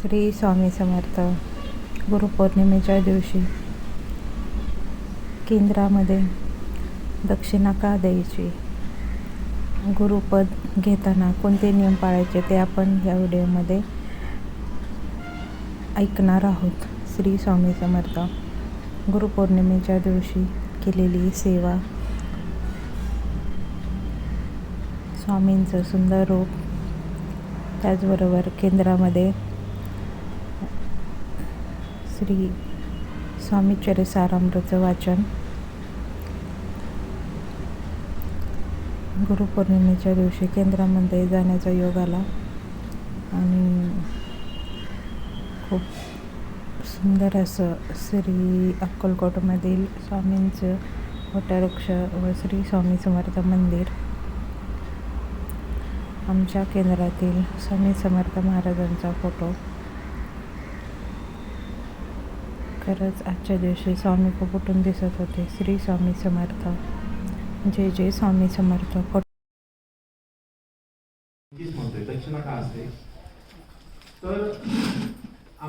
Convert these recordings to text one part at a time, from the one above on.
श्री स्वामी समर्थ गुरुपौर्णिमेच्या दिवशी केंद्रामध्ये दक्षिणा का द्यायची. गुरुपद घेताना कोणते नियम पाळायचे ते आपण या व्हिडिओमध्ये ऐकणार आहोत. श्री स्वामी समर्थ गुरुपौर्णिमेच्या दिवशी केलेली सेवा. स्वामींचं सुंदर रूप त्याचबरोबर केंद्रामध्ये श्री स्वामी चरिसारामृतचं वाचन. गुरुपौर्णिमेच्या दिवशी केंद्रामध्ये जाण्याचा योग आला. आणि खूप सुंदर असं श्री अक्कलकोटमधील स्वामींचं वटवृक्ष व श्री स्वामी समर्थ मंदिर. आमच्या केंद्रातील स्वामी समर्थ महाराजांचा फोटो. खरंच आजच्या दिवशी स्वामी खूप दिसत होते? श्री स्वामी समर्थ. जय जय स्वामी समर्थ. दक्षिणा का असते? तर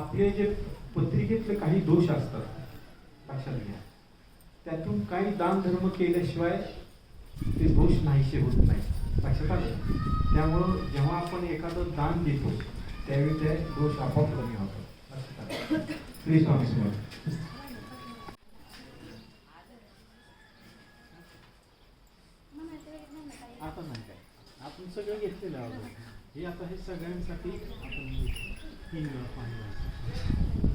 आपले जे पत्रिकेतले काही दोष असतात लक्षात घ्या. त्यातून काही दान धर्म केल्याशिवाय ते दोष नाहीसे होत नाही लक्षात आलं? त्यामुळं जेव्हा आपण एखादं दान देतो त्यावेळी ते दोष आपोआप कमी होतात. लक्षात श्री स्वामी समर्थ. आता नाही काय आपण सगळं घेतलेलं आहोत हे आता हे सगळ्यांसाठी आपण तीन वेळा पाणी.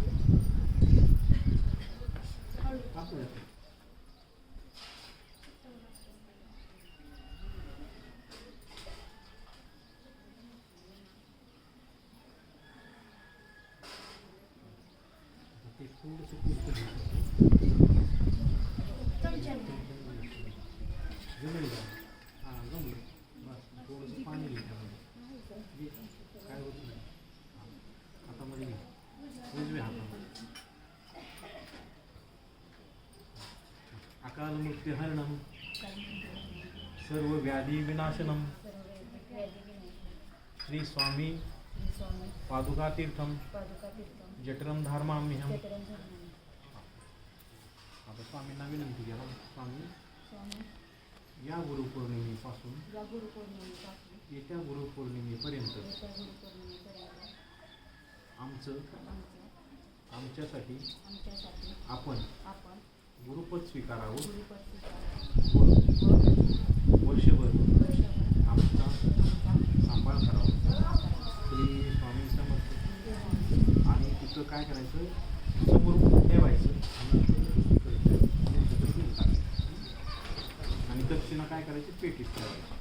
ते थोडंसं. जमेल का? हां जमलं बस थोडंसं पाणी घे त्यामध्ये घे. काय होत नाही हां. हातामध्ये घे उजव्या हातामध्ये अकाल मृत्युहरणम सर्व व्याधी विनाशनम श्री स्वामी पादुका तीर्थम जठरम धारमाम्यहम आता स्वामींना विनंती केला स्वामी या गुरुपौर्णिमेपासून येत्या गुरुपौर्णिमेपर्यंत आमचं आमच्यासाठी आपण गुरुपद स्वीकारावं. वर्षभर आमचा सांभाळ करावा. श्री स्वामींचा आणि तिथं काय करायचं? समोर ठेवायचं. आणि दक्षिणा काय करायची? पेटीत ठेवायची.